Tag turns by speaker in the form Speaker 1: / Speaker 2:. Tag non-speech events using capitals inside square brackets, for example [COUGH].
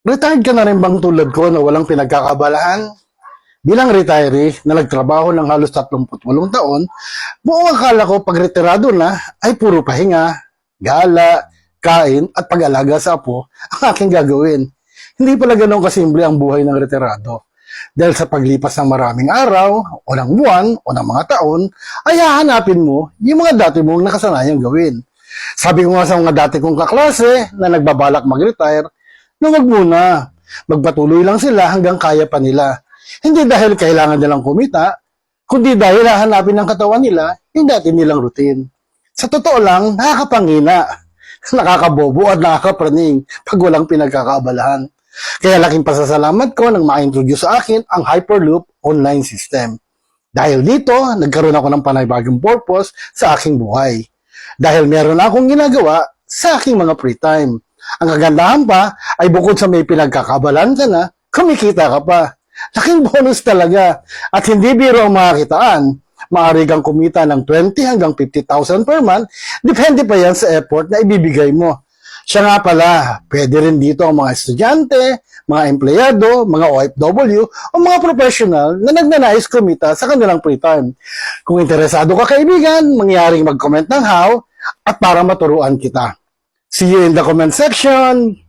Speaker 1: Retired ka na rin bang tulad ko na walang pinagkakabalahan? Bilang retiree na nagtrabaho ng halos 38 taon, buong akala ko pag retirado na ay puro pahinga, gala, kain at pag-alaga sa apo ang aking gagawin. Hindi pala ganun kasimple ang buhay ng retirado. Dahil sa paglipas ng maraming araw, o ng buwan, o ng mga taon, ay hahanapin mo yung mga dati mong nakasanayang gawin. Sabi ko nga sa mga dati kong kaklase na nagbabalak mag-retire, na wag muna. Magpatuloy lang sila hanggang kaya pa nila. Hindi dahil kailangan nilang kumita, kundi dahil hahanapin ng katawan nila yung dati nilang routine. Sa totoo lang, nakakapangina, [LAUGHS] nakakabobo at nakakapraning pag walang pinagkakaabalahan. Kaya laking pasasalamat ko nang ma-introduce sa akin ang Hyperloop online system. Dahil dito, nagkaroon ako ng panibagong purpose sa aking buhay. Dahil meron akong ginagawa sa aking mga free time. Ang kagandahan pa ay bukod sa may pinagkakabalan ka na, kumikita ka pa. Laking [LAUGHS] bonus talaga. At hindi biro ang mga kitaan. Maaari kang kumita ng 20 hanggang 50,000 per month. Depende pa yan sa effort na ibibigay mo. Siya nga pala, pwede rin dito ang mga estudyante, mga empleyado, mga OFW, o mga professional na nagnanais kumita sa kanilang free time. Kung interesado ka kaibigan, mangyaring mag-comment ng how at para maturuan kita. See you in the comment section!